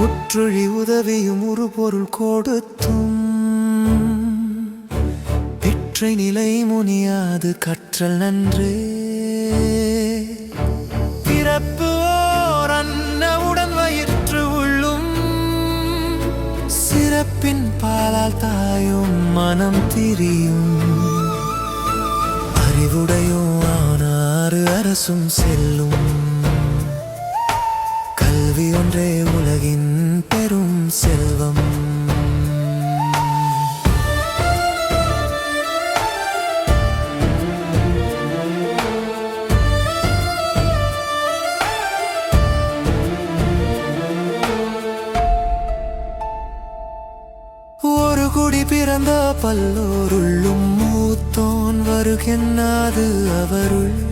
சிற்றுழி உதவியும் ஒரு பொருள் கொடுத்தும். பிற்றை நிலை முனியாது கற்றல் நன்று. பிறப்பு ஓர் அன்னவுடன் வயிற்று உள்ளும். சிறப்பின் பாலால் தாயும் மனம் திரியும். அறிவுடையோ ஆனாறு அரசும் செல்லும். செல்வம். ஒரு குடி பிறந்த பல்லோருள்ளும் மூத்தோன் வருகின்றது அவருள்.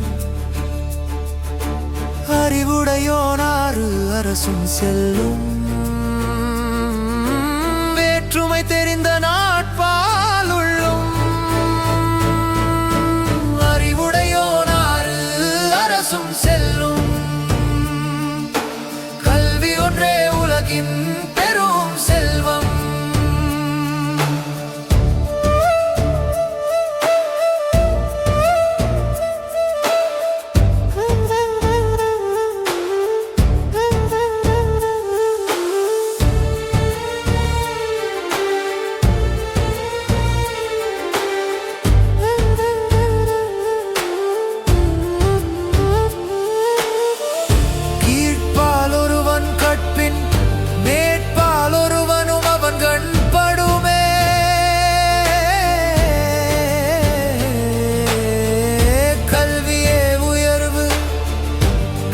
அறிவுடையோனாறு அரசும் செல்லும். போன்றே உலகின்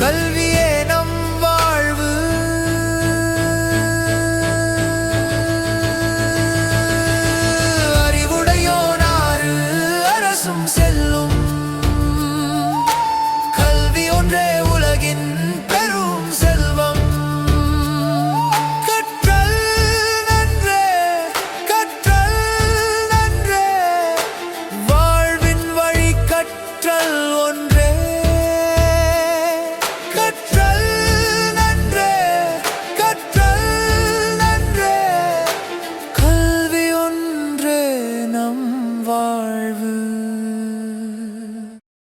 கல்வியே நம் வாழ்வு. அறிவுடையோனாறு அரசும் செல்லும்.